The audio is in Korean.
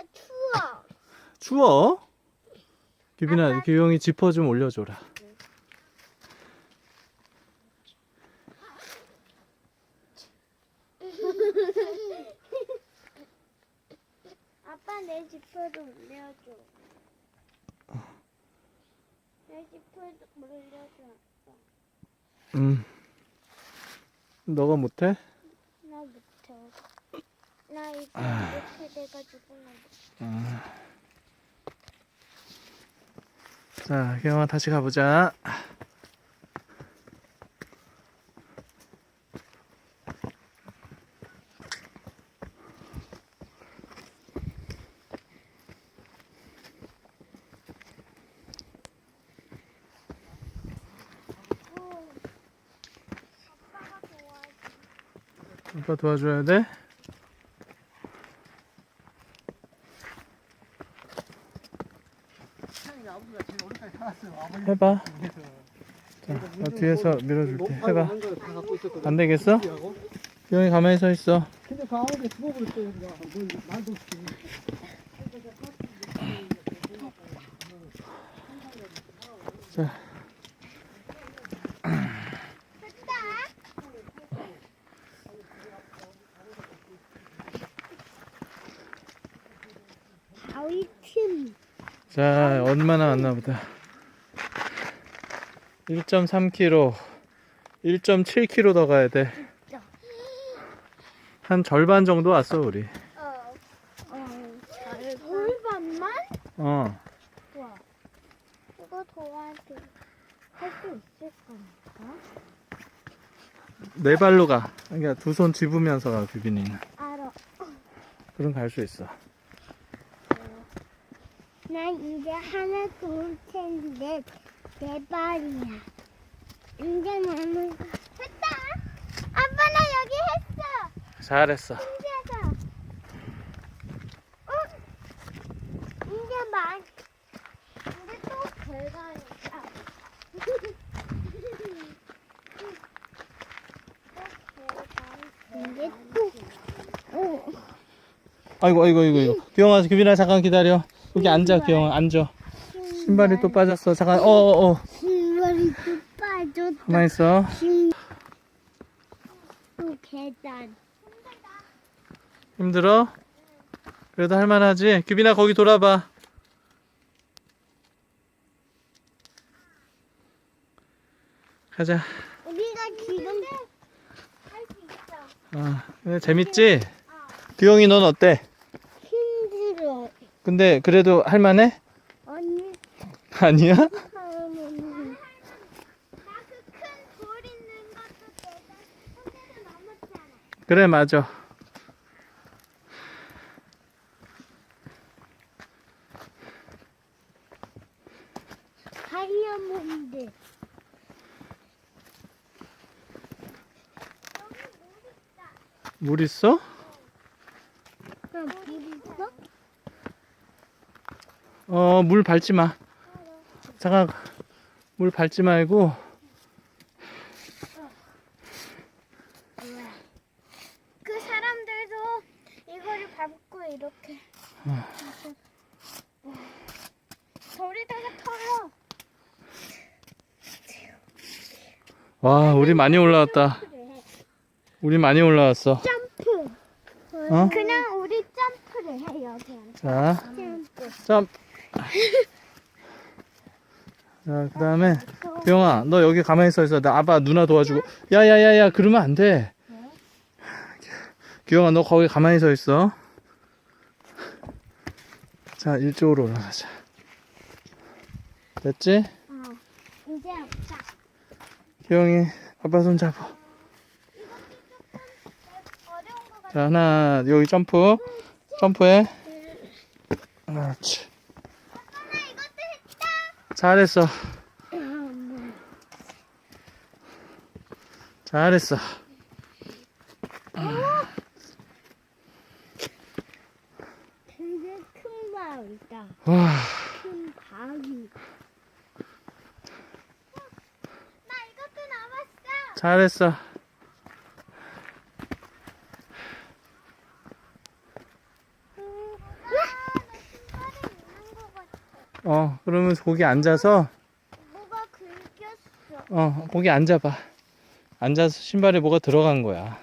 아 추워. 추워? 규빈아, 규영이 지퍼 좀 올려줘라. 아빠 내 지퍼도 올려줘. 내 지퍼도 올려줘. 음. 너가 못해? 나. 나 이거 이렇게 돼가지고 나 못해. 자, 규영아 다시 가보자. 아빠 도와줘야 돼? 해봐. 자, 나 뒤에서 밀어줄게. 해봐. 안 되겠어? 규영이 가만히 서 있어. 근데 가운데 말도 없이. 자, 바위 틈. 자, 얼마나 왔나 보다. 1.3km, 1.7km 더 가야 돼. 한 절반 정도 왔어, 우리. 어. 어. 절반만? 어. 와. 이거 도와줘. 할수 있을 건가? 네 발로 가. 그러니까 두 손 집으면서 가, 규빈이는. 알아. 그럼 갈 수 있어. 난 이제 하나 둘 텐데 네 발이야. 이제 나는 했다. 아빠 나 여기 했어. 잘했어. 신기하다. 어? 이제 만. 이제 또 별관이다. 이제 또. 어. 아이고, 아이고, 아이고, 아이고. 규영아, 규빈아, 잠깐 기다려. 여기 앉아, 규영아, 앉아. 신발이 또 빠졌어. 잠깐, 어어어. 신발이 또 빠졌다. 가만히 있어. 신... 또 계단. 힘들어? 그래도 할만하지? 규빈아, 거기 돌아봐. 가자. 우리가 지금 할 수 있어. 아, 재밌지? 규영이 넌 어때? 근데 그래도 할만해? 언니 아니야? 하는. 나그 큰돌 있는 것도 계단 손에서 넘었잖아. 그래, 맞아. 다이아몬드. 물 있어? 나물 있어? 어, 물 밟지 마. 잠깐, 물 밟지 말고. 그 사람들도 이거를 밟고 이렇게. 돌에다가 털어. 와, 우리 많이 올라왔다. 우리 많이 올라왔어. 점프. 어? 그냥 우리 점프를 해 여기. 자, 점프. 점프. 자, 그 다음에, 규영아, 너 여기 가만히 서 있어. 나 아빠 누나 도와주고. 야, 야, 야, 야, 그러면 안 돼. 규영아, 너 거기 가만히 서 있어. 자, 이쪽으로 올라가자. 됐지? 어. 이제 자. 규영이, 아빠 손 잡아. 자, 하나, 여기 점프. 점프해. 그렇지. 잘했어. 잘했어. 되게 큰 바위다. 와, 큰 바위. 나 이것도 남았어. 잘했어. 어, 그러면서 거기 앉아서, 뭐가 긁혔어. 어, 거기 앉아봐. 앉아서 신발에 뭐가 들어간 거야.